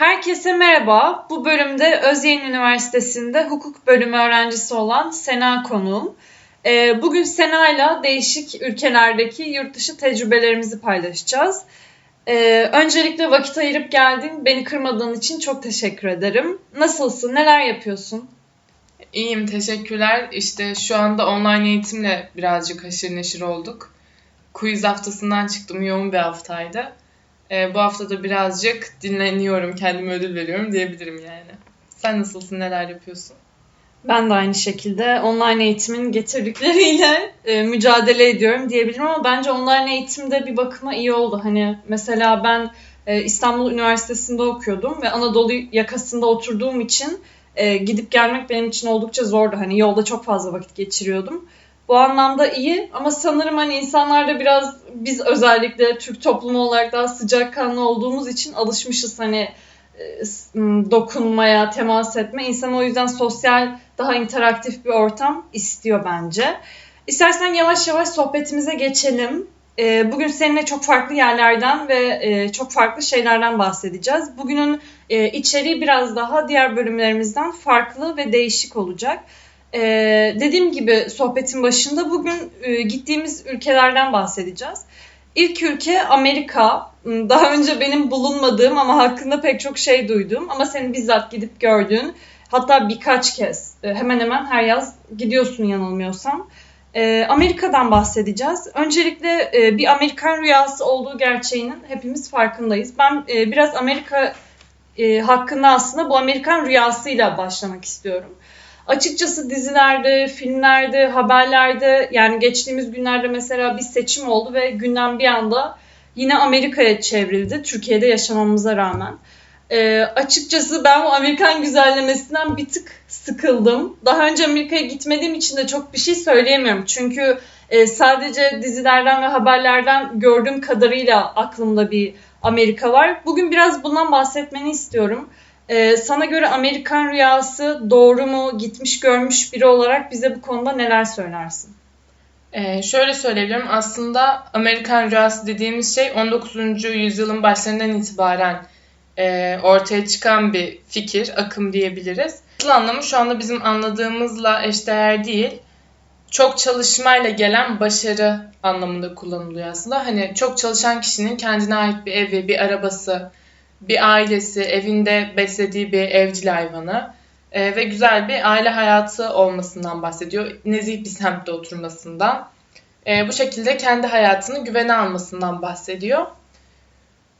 Herkese merhaba. Bu bölümde Özyeğin Üniversitesi'nde hukuk bölümü öğrencisi olan Sena konuğum. Ee, bugün Sena ile değişik ülkelerdeki yurt dışı tecrübelerimizi paylaşacağız. Ee, öncelikle vakit ayırıp geldin, beni kırmadığın için çok teşekkür ederim. Nasılsın, neler yapıyorsun? İyiyim, teşekkürler. İşte şu anda online eğitimle birazcık haşır neşir olduk. Quiz haftasından çıktım, yoğun bir haftaydı. Ee, bu hafta da birazcık dinleniyorum, kendime ödül veriyorum diyebilirim yani. Sen nasılsın, neler yapıyorsun? Ben de aynı şekilde online eğitimin getirdikleriyle e, mücadele ediyorum diyebilirim ama bence online eğitimde bir bakıma iyi oldu. Hani mesela ben e, İstanbul Üniversitesi'nde okuyordum ve Anadolu yakasında oturduğum için e, gidip gelmek benim için oldukça zordu. Hani yolda çok fazla vakit geçiriyordum. Bu anlamda iyi ama sanırım hani insanlarda biraz biz özellikle Türk toplumu olarak daha sıcakkanlı olduğumuz için alışmışız hani e, dokunmaya, temas etme. İnsan o yüzden sosyal, daha interaktif bir ortam istiyor bence. İstersen yavaş yavaş sohbetimize geçelim. E, bugün seninle çok farklı yerlerden ve e, çok farklı şeylerden bahsedeceğiz. Bugünün içeriği biraz daha diğer bölümlerimizden farklı ve değişik olacak. Ee, dediğim gibi sohbetin başında bugün e, gittiğimiz ülkelerden bahsedeceğiz. İlk ülke Amerika. Hmm, daha önce benim bulunmadığım ama hakkında pek çok şey duydum. Ama senin bizzat gidip gördüğün hatta birkaç kez e, hemen hemen her yaz gidiyorsun yanılmıyorsam. E, Amerika'dan bahsedeceğiz. Öncelikle e, bir Amerikan rüyası olduğu gerçeğinin hepimiz farkındayız. Ben e, biraz Amerika e, hakkında aslında bu Amerikan rüyasıyla başlamak istiyorum açıkçası dizilerde, filmlerde, haberlerde yani geçtiğimiz günlerde mesela bir seçim oldu ve gündem bir anda yine Amerika'ya çevrildi. Türkiye'de yaşamamıza rağmen. E, açıkçası ben bu Amerikan güzellemesinden bir tık sıkıldım. Daha önce Amerika'ya gitmediğim için de çok bir şey söyleyemiyorum. Çünkü e, sadece dizilerden ve haberlerden gördüğüm kadarıyla aklımda bir Amerika var. Bugün biraz bundan bahsetmeni istiyorum. Ee, sana göre Amerikan rüyası doğru mu, gitmiş görmüş biri olarak bize bu konuda neler söylersin? Ee, şöyle söyleyebilirim. Aslında Amerikan rüyası dediğimiz şey 19. yüzyılın başlarından itibaren e, ortaya çıkan bir fikir, akım diyebiliriz. Asıl anlamı şu anda bizim anladığımızla eşdeğer değil. Çok çalışmayla gelen başarı anlamında kullanılıyor aslında. Hani çok çalışan kişinin kendine ait bir evi, bir arabası, bir ailesi, evinde beslediği bir evcil hayvanı e, ve güzel bir aile hayatı olmasından bahsediyor. Nezih bir semtte oturmasından. E, bu şekilde kendi hayatını güvene almasından bahsediyor.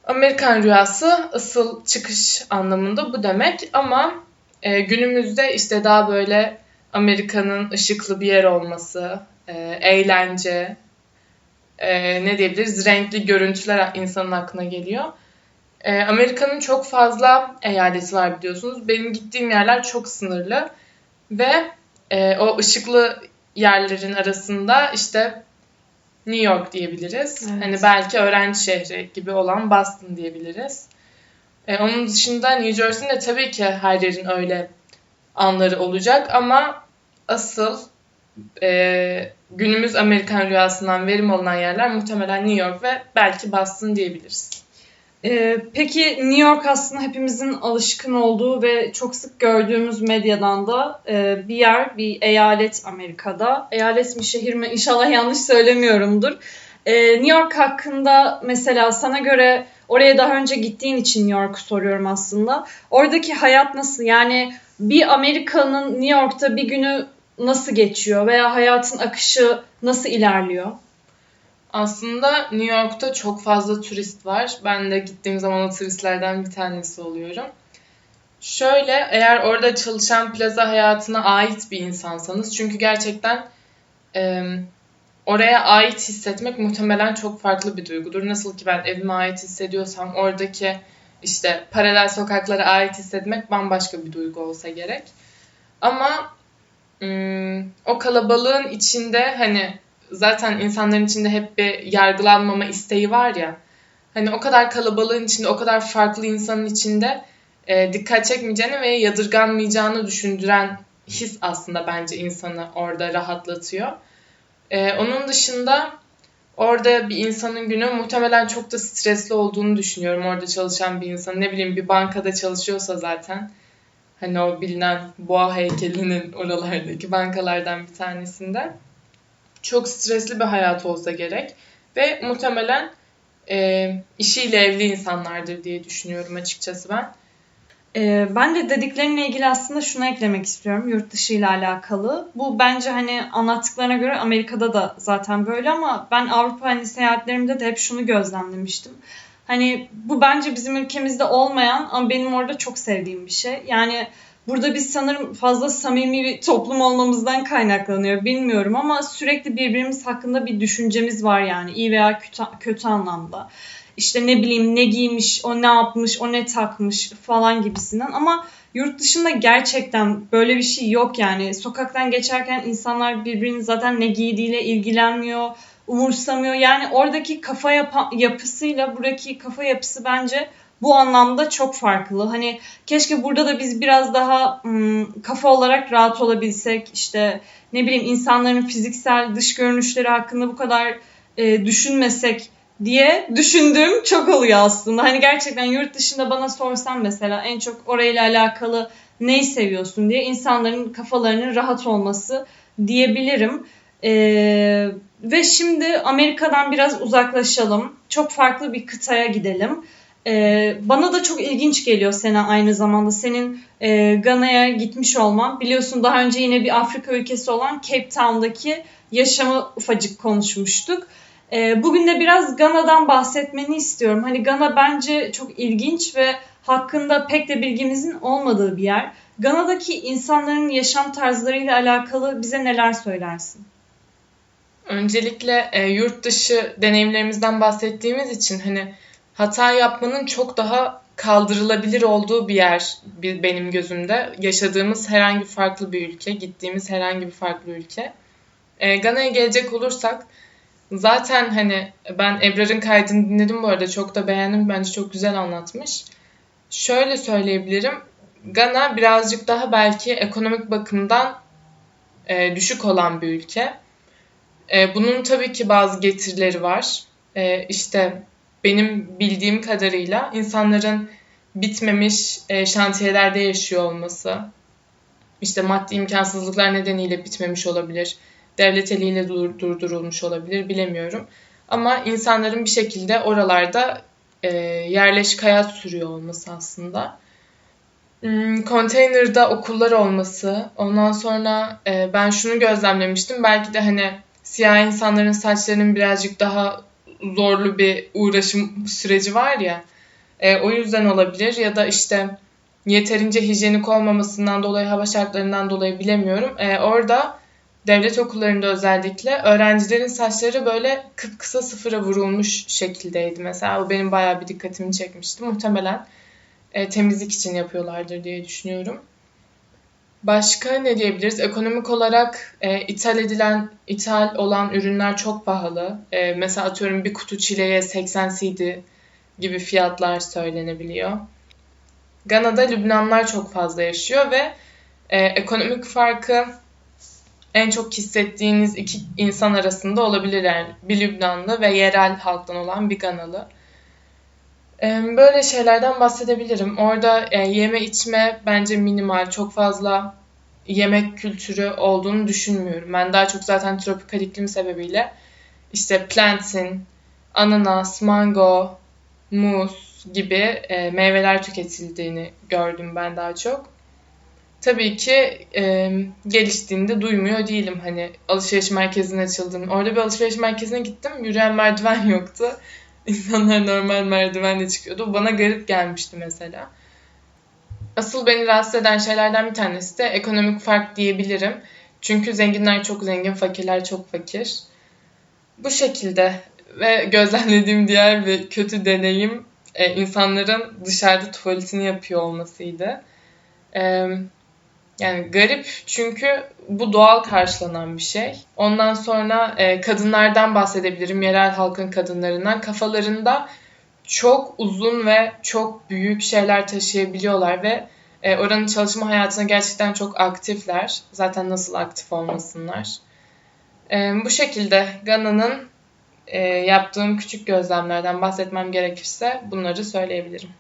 Amerikan rüyası asıl çıkış anlamında bu demek ama e, günümüzde işte daha böyle Amerika'nın ışıklı bir yer olması, e, eğlence, e, ne diyebiliriz renkli görüntüler insanın aklına geliyor. E, Amerika'nın çok fazla eyaleti var biliyorsunuz. Benim gittiğim yerler çok sınırlı ve e, o ışıklı yerlerin arasında işte New York diyebiliriz. Evet. Hani belki öğrenci şehri gibi olan Boston diyebiliriz. E, onun dışında New Jersey'nin de tabii ki her yerin öyle anları olacak ama asıl e, günümüz Amerikan rüyasından verim alınan yerler muhtemelen New York ve belki Boston diyebiliriz. Ee, peki New York aslında hepimizin alışkın olduğu ve çok sık gördüğümüz medyadan da e, bir yer, bir eyalet Amerika'da. Eyalet mi şehir mi İnşallah yanlış söylemiyorumdur. E, New York hakkında mesela sana göre oraya daha önce gittiğin için New York'u soruyorum aslında. Oradaki hayat nasıl? Yani bir Amerika'nın New York'ta bir günü nasıl geçiyor veya hayatın akışı nasıl ilerliyor? Aslında New York'ta çok fazla turist var. Ben de gittiğim zaman o turistlerden bir tanesi oluyorum. Şöyle eğer orada çalışan plaza hayatına ait bir insansanız çünkü gerçekten e, oraya ait hissetmek muhtemelen çok farklı bir duygudur. Nasıl ki ben evime ait hissediyorsam oradaki işte paralel sokaklara ait hissetmek bambaşka bir duygu olsa gerek. Ama o kalabalığın içinde hani zaten insanların içinde hep bir yargılanmama isteği var ya. Hani o kadar kalabalığın içinde, o kadar farklı insanın içinde e, dikkat çekmeyeceğini ve yadırganmayacağını düşündüren his aslında bence insanı orada rahatlatıyor. E, onun dışında orada bir insanın günü muhtemelen çok da stresli olduğunu düşünüyorum orada çalışan bir insan. Ne bileyim bir bankada çalışıyorsa zaten hani o bilinen boğa heykelinin oralardaki bankalardan bir tanesinde çok stresli bir hayat olsa gerek ve muhtemelen e, işiyle evli insanlardır diye düşünüyorum açıkçası ben. Ee, ben de dediklerine ilgili aslında şunu eklemek istiyorum yurt dışı ile alakalı. Bu bence hani anlattıklarına göre Amerika'da da zaten böyle ama ben Avrupa hani seyahatlerimde de hep şunu gözlemlemiştim. Hani bu bence bizim ülkemizde olmayan ama benim orada çok sevdiğim bir şey. Yani burada biz sanırım fazla samimi bir toplum olmamızdan kaynaklanıyor bilmiyorum ama sürekli birbirimiz hakkında bir düşüncemiz var yani iyi veya kötü, kötü anlamda işte ne bileyim ne giymiş, o ne yapmış, o ne takmış falan gibisinden ama yurt dışında gerçekten böyle bir şey yok yani. Sokaktan geçerken insanlar birbirinin zaten ne giydiğiyle ilgilenmiyor, umursamıyor. Yani oradaki kafa yap- yapısıyla buradaki kafa yapısı bence bu anlamda çok farklı. Hani keşke burada da biz biraz daha ım, kafa olarak rahat olabilsek. işte ne bileyim insanların fiziksel dış görünüşleri hakkında bu kadar e, düşünmesek diye düşündüğüm çok oluyor aslında. Hani gerçekten yurt dışında bana sorsan mesela en çok orayla alakalı neyi seviyorsun diye insanların kafalarının rahat olması diyebilirim. Ee, ve şimdi Amerika'dan biraz uzaklaşalım. Çok farklı bir kıtaya gidelim. Ee, bana da çok ilginç geliyor Sena aynı zamanda. Senin e, Gana'ya gitmiş olman. Biliyorsun daha önce yine bir Afrika ülkesi olan Cape Town'daki yaşamı ufacık konuşmuştuk. E, bugün de biraz Gana'dan bahsetmeni istiyorum. Hani Gana bence çok ilginç ve hakkında pek de bilgimizin olmadığı bir yer. Gana'daki insanların yaşam tarzlarıyla alakalı bize neler söylersin? Öncelikle e, yurt dışı deneyimlerimizden bahsettiğimiz için hani hata yapmanın çok daha kaldırılabilir olduğu bir yer benim gözümde. Yaşadığımız herhangi farklı bir ülke, gittiğimiz herhangi bir farklı ülke. E, Gana'ya gelecek olursak Zaten hani ben Ebrar'ın kaydını dinledim bu arada. Çok da beğendim. Bence çok güzel anlatmış. Şöyle söyleyebilirim. Gana birazcık daha belki ekonomik bakımdan e, düşük olan bir ülke. E, bunun tabii ki bazı getirileri var. E, işte benim bildiğim kadarıyla insanların bitmemiş e, şantiyelerde yaşıyor olması, işte maddi imkansızlıklar nedeniyle bitmemiş olabilir devlet eliyle dur, durdurulmuş olabilir bilemiyorum. Ama insanların bir şekilde oralarda e, yerleşik hayat sürüyor olması aslında. Hmm, konteynerda okullar olması, ondan sonra e, ben şunu gözlemlemiştim. Belki de hani siyah insanların saçlarının birazcık daha zorlu bir uğraşım süreci var ya. E, o yüzden olabilir ya da işte yeterince hijyenik olmamasından dolayı hava şartlarından dolayı bilemiyorum. E, orada devlet okullarında özellikle öğrencilerin saçları böyle kıpkısa sıfıra vurulmuş şekildeydi mesela. O benim bayağı bir dikkatimi çekmişti. Muhtemelen e, temizlik için yapıyorlardır diye düşünüyorum. Başka ne diyebiliriz? Ekonomik olarak e, ithal edilen, ithal olan ürünler çok pahalı. E, mesela atıyorum bir kutu çileye 80 CD gibi fiyatlar söylenebiliyor. Gana'da Lübnanlar çok fazla yaşıyor ve e, ekonomik farkı en çok hissettiğiniz iki insan arasında olabilir yani bir Lübnanlı ve yerel halktan olan bir Ganalı. Böyle şeylerden bahsedebilirim. Orada e, yeme içme bence minimal. Çok fazla yemek kültürü olduğunu düşünmüyorum. Ben daha çok zaten tropikal iklim sebebiyle işte plantain, ananas, mango, muz gibi e, meyveler tüketildiğini gördüm ben daha çok tabii ki e, geliştiğinde duymuyor değilim. Hani alışveriş merkezine açıldım. Orada bir alışveriş merkezine gittim. Yürüyen merdiven yoktu. İnsanlar normal merdivenle çıkıyordu. Bana garip gelmişti mesela. Asıl beni rahatsız eden şeylerden bir tanesi de ekonomik fark diyebilirim. Çünkü zenginler çok zengin, fakirler çok fakir. Bu şekilde ve gözlemlediğim diğer bir kötü deneyim e, insanların dışarıda tuvaletini yapıyor olmasıydı. Yani garip çünkü bu doğal karşılanan bir şey. Ondan sonra e, kadınlardan bahsedebilirim. Yerel halkın kadınlarından. Kafalarında çok uzun ve çok büyük şeyler taşıyabiliyorlar ve e, oranın çalışma hayatına gerçekten çok aktifler. Zaten nasıl aktif olmasınlar. E, bu şekilde Gana'nın e, yaptığım küçük gözlemlerden bahsetmem gerekirse bunları söyleyebilirim.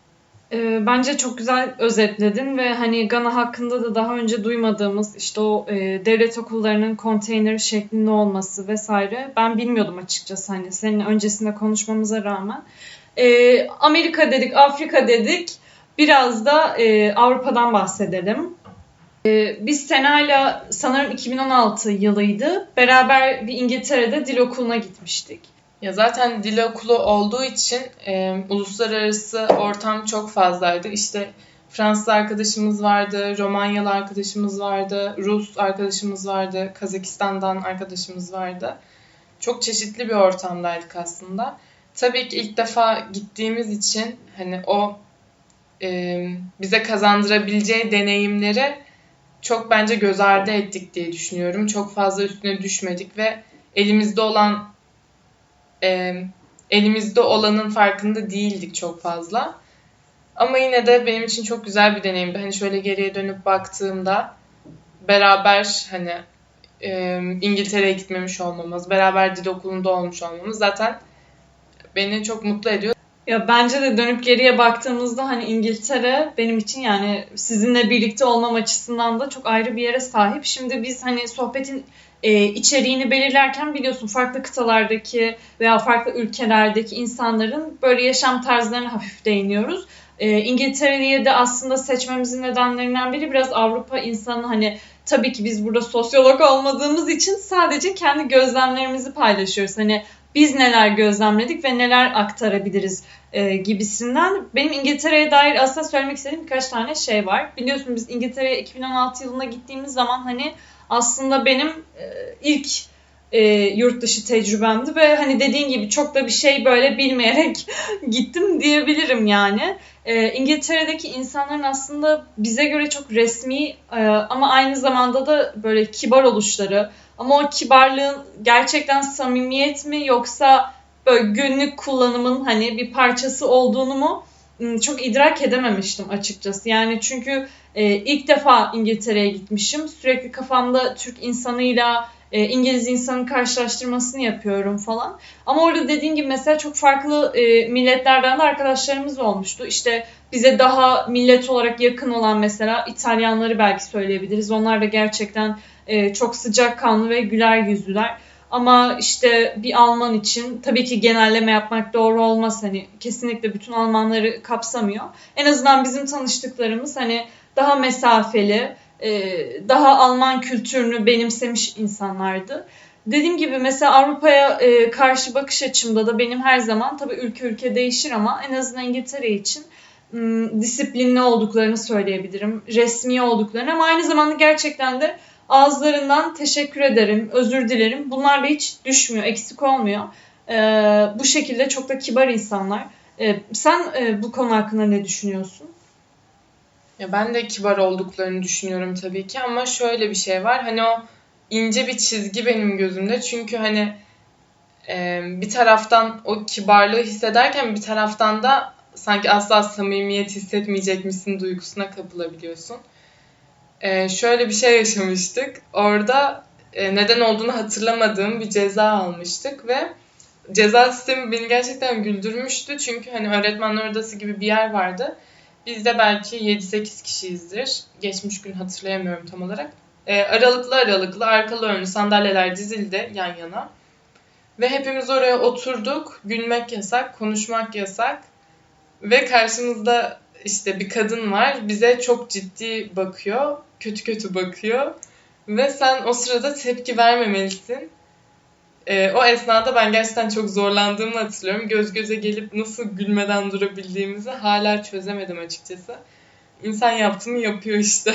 E, bence çok güzel özetledin ve hani Gana hakkında da daha önce duymadığımız işte o e, devlet okullarının konteyner şeklinde olması vesaire ben bilmiyordum açıkçası hani senin öncesinde konuşmamıza rağmen. E, Amerika dedik, Afrika dedik. Biraz da e, Avrupa'dan bahsedelim. E, biz Sena'yla sanırım 2016 yılıydı. Beraber bir İngiltere'de dil okuluna gitmiştik. Ya zaten dil okulu olduğu için e, uluslararası ortam çok fazlaydı. İşte Fransız arkadaşımız vardı, Romanyalı arkadaşımız vardı, Rus arkadaşımız vardı, Kazakistan'dan arkadaşımız vardı. Çok çeşitli bir ortamdaydık aslında. Tabii ki ilk defa gittiğimiz için hani o e, bize kazandırabileceği deneyimleri çok bence göz ardı ettik diye düşünüyorum. Çok fazla üstüne düşmedik ve elimizde olan e, elimizde olanın farkında değildik çok fazla. Ama yine de benim için çok güzel bir deneyimdi. Hani şöyle geriye dönüp baktığımda beraber hani e, İngiltere'ye gitmemiş olmamız, beraber dil okulunda olmuş olmamız zaten beni çok mutlu ediyor. Ya bence de dönüp geriye baktığımızda hani İngiltere benim için yani sizinle birlikte olmam açısından da çok ayrı bir yere sahip. Şimdi biz hani sohbetin e, içeriğini belirlerken biliyorsun farklı kıtalardaki veya farklı ülkelerdeki insanların böyle yaşam tarzlarına hafif değiniyoruz. E, İngiltere'yi de aslında seçmemizin nedenlerinden biri biraz Avrupa insanı hani tabii ki biz burada sosyolog olmadığımız için sadece kendi gözlemlerimizi paylaşıyoruz. Hani biz neler gözlemledik ve neler aktarabiliriz e, gibisinden. Benim İngiltere'ye dair aslında söylemek istediğim birkaç tane şey var. Biliyorsun biz İngiltere'ye 2016 yılında gittiğimiz zaman hani aslında benim e, ilk e, yurt dışı tecrübemdi ve hani dediğin gibi çok da bir şey böyle bilmeyerek gittim diyebilirim yani. E, İngiltere'deki insanların aslında bize göre çok resmi e, ama aynı zamanda da böyle kibar oluşları ama o kibarlığın gerçekten samimiyet mi yoksa böyle günlük kullanımın hani bir parçası olduğunu mu çok idrak edememiştim açıkçası. Yani çünkü e, ilk defa İngiltere'ye gitmişim. Sürekli kafamda Türk insanıyla e, İngiliz insanın karşılaştırmasını yapıyorum falan. Ama orada dediğim gibi mesela çok farklı e, milletlerden de arkadaşlarımız olmuştu. İşte bize daha millet olarak yakın olan mesela İtalyanları belki söyleyebiliriz. Onlar da gerçekten e, çok sıcakkanlı ve güler yüzlüler. Ama işte bir Alman için tabii ki genelleme yapmak doğru olmaz. Hani kesinlikle bütün Almanları kapsamıyor. En azından bizim tanıştıklarımız hani daha mesafeli, e, daha Alman kültürünü benimsemiş insanlardı. Dediğim gibi mesela Avrupa'ya e, karşı bakış açımda da benim her zaman tabii ülke ülke değişir ama en azından İngiltere için disiplinli olduklarını söyleyebilirim. Resmi olduklarını ama aynı zamanda gerçekten de ağızlarından teşekkür ederim, özür dilerim. Bunlar da hiç düşmüyor, eksik olmuyor. Ee, bu şekilde çok da kibar insanlar. Ee, sen e, bu konu hakkında ne düşünüyorsun? Ya ben de kibar olduklarını düşünüyorum tabii ki ama şöyle bir şey var. Hani o ince bir çizgi benim gözümde. Çünkü hani e, bir taraftan o kibarlığı hissederken bir taraftan da sanki asla samimiyet hissetmeyecekmişsin duygusuna kapılabiliyorsun. Ee, şöyle bir şey yaşamıştık. Orada e, neden olduğunu hatırlamadığım bir ceza almıştık ve ceza sistemi beni gerçekten güldürmüştü. Çünkü hani öğretmenler odası gibi bir yer vardı. Biz de belki 7-8 kişiyizdir. Geçmiş gün hatırlayamıyorum tam olarak. E, aralıklı aralıklı arkalı önlü sandalyeler dizildi yan yana. Ve hepimiz oraya oturduk. Gülmek yasak, konuşmak yasak. Ve karşımızda işte bir kadın var. Bize çok ciddi bakıyor. Kötü kötü bakıyor. Ve sen o sırada tepki vermemelisin. Ee, o esnada ben gerçekten çok zorlandığımı hatırlıyorum. Göz göze gelip nasıl gülmeden durabildiğimizi hala çözemedim açıkçası. İnsan yaptığını yapıyor işte.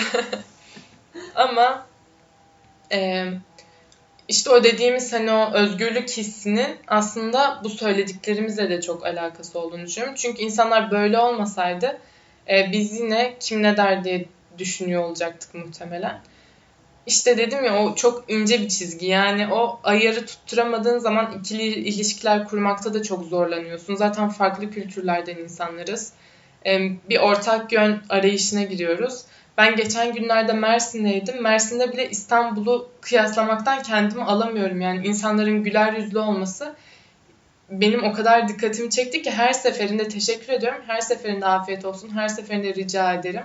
Ama e, işte o dediğimiz hani o özgürlük hissinin aslında bu söylediklerimizle de çok alakası olduğunu düşünüyorum. Çünkü insanlar böyle olmasaydı e, biz yine kim ne der diye düşünüyor olacaktık muhtemelen. İşte dedim ya o çok ince bir çizgi. Yani o ayarı tutturamadığın zaman ikili ilişkiler kurmakta da çok zorlanıyorsun. Zaten farklı kültürlerden insanlarız. E, bir ortak yön arayışına giriyoruz. Ben geçen günlerde Mersin'deydim. Mersin'de bile İstanbul'u kıyaslamaktan kendimi alamıyorum. Yani insanların güler yüzlü olması benim o kadar dikkatimi çekti ki her seferinde teşekkür ediyorum. Her seferinde afiyet olsun. Her seferinde rica ederim.